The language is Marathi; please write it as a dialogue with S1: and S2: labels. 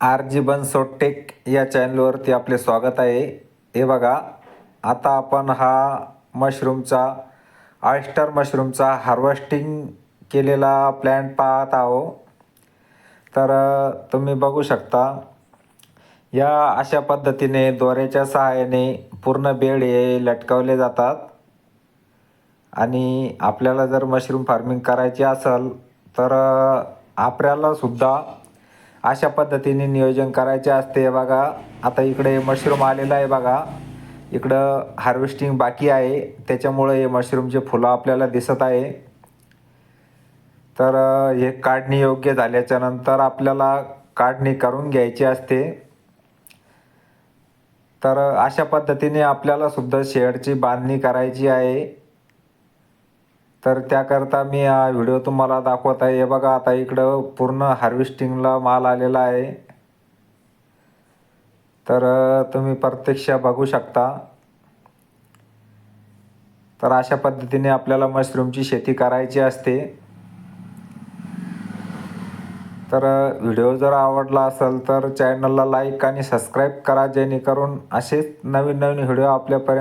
S1: आर जी बनसोटेक या चॅनलवरती आपले स्वागत आहे. हे बघा आता आपण हा मशरूमचा ऑयस्टर मशरूमचा हार्वेस्टिंग केलेला प्लॅन्ट पाहत आहो. तर तुम्ही बघू शकता या अशा पद्धतीने दोऱ्याच्या सहाय्याने पूर्ण बेड हे लटकवले जातात. आणि आपल्याला जर मशरूम फार्मिंग करायची असेल तर आपल्यालासुद्धा अशा पद्धतीने नियोजन करायचे असते. हे बघा आता इकडे मशरूम आलेलं आहे बघा. इकडं हार्वेस्टिंग बाकी आहे. त्याच्यामुळे हे मशरूमचे फुलं आपल्याला दिसत आहे. तर हे काढणी योग्य झाल्याच्यानंतर आपल्याला काढणी करून घ्यायची असते. तर अशा पद्धतीने आपल्याला सुद्धा शेडची बांधणी करायची आहे. तर त्याकरता मी हा व्हिडिओ तुम्हाला दाखवत आहे. हे बघा आता इकडं पूर्ण हार्वेस्टिंगला माल आलेला आहे. तर तुम्ही प्रत्यक्ष बघू शकता. तर अशा पद्धतीने आपल्याला मशरूमची शेती करायची असते. तर व्हिडिओ जर आवडला असेल तर चॅनलला लाईक आणि सबस्क्राईब करा जेणेकरून असेच नवीन नवीन व्हिडिओ आपल्यापर्यंत